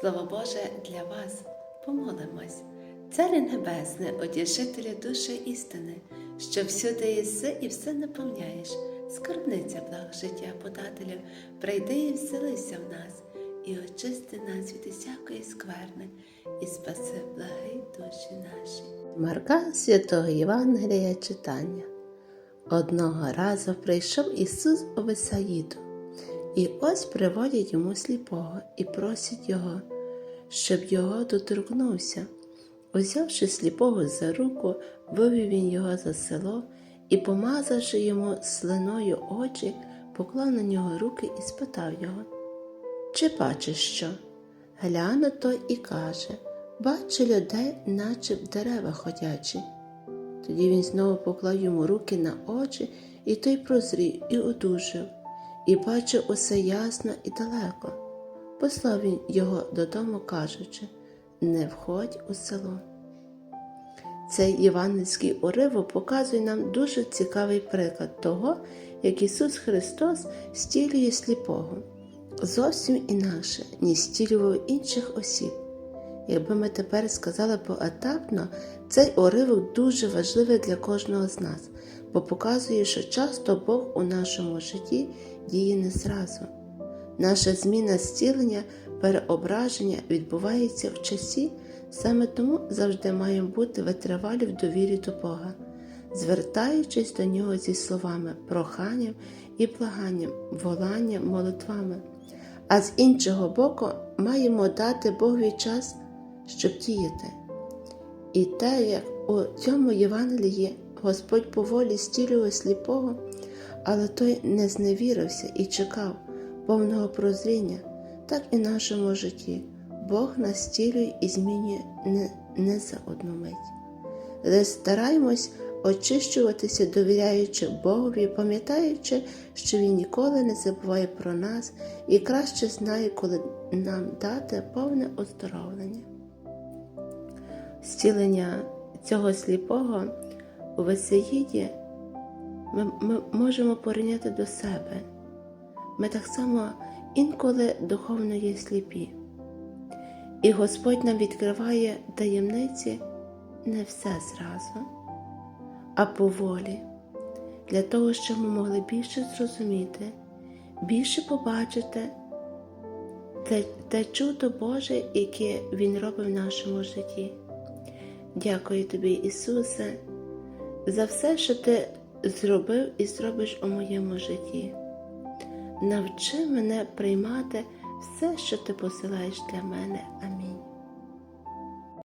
Слово Боже для вас, помолимось. Царе Небесне, одішителю душі істини, що всюди єси і все наповняєш, скарбниця благ життя подателю, прийди і вселися в нас, і очисти нас від усякої скверни, і спаси благи душі наші. Марка Святого Євангелія читання. Одного разу прийшов Ісус у Весаїду, і ось приводять йому сліпого і просять його, щоб його доторкнувся. Узявши сліпого за руку, вивів він його за село і, помазавши йому слиною очі, поклав на нього руки і спитав його, чи бачиш що? Гляне той і каже, бачу людей, наче в дерева ходячі. Тоді він знову поклав йому руки на очі, і той прозрів і одужав, і бачив усе ясно і далеко. Послав він його додому, кажучи не входь у село. Цей євангельський уривок показує нам дуже цікавий приклад того, як Ісус Христос стілює сліпого. Зовсім інакше, ніж стілював інших осіб. Якби ми тепер сказали поетапно, цей уривок дуже важливий для кожного з нас, бо показує, що часто Бог у нашому житті діє не зразу. Наша зміна зцілення, переображення відбувається в часі, саме тому завжди маємо бути витривалі в довірі до Бога, звертаючись до нього зі словами, проханням і благанням, воланням, молитвами. А з іншого боку, маємо дати Богові час, щоб діяти. І те, як у цьому Євангелії Господь поволі стілював сліпого, але той не зневірився і чекав повного прозріння, так і в нашому житті Бог нас стілює і змінює не, не за одну мить. Але стараємось очищуватися, довіряючи Богові, пам'ятаючи, що Він ніколи не забуває про нас і краще знає, коли нам дати повне оздоровлення. Зцілення цього сліпого у Весеїді ми, ми можемо порівняти до себе. Ми так само інколи духовно є сліпі. І Господь нам відкриває таємниці не все зразу, а поволі, для того, щоб ми могли більше зрозуміти, більше побачити те, те чудо Боже, яке Він робить в нашому житті. Дякую тобі, Ісусе, за все, що Ти зробив і зробиш у моєму житті. Навчи мене приймати все, що ти посилаєш для мене. Амінь.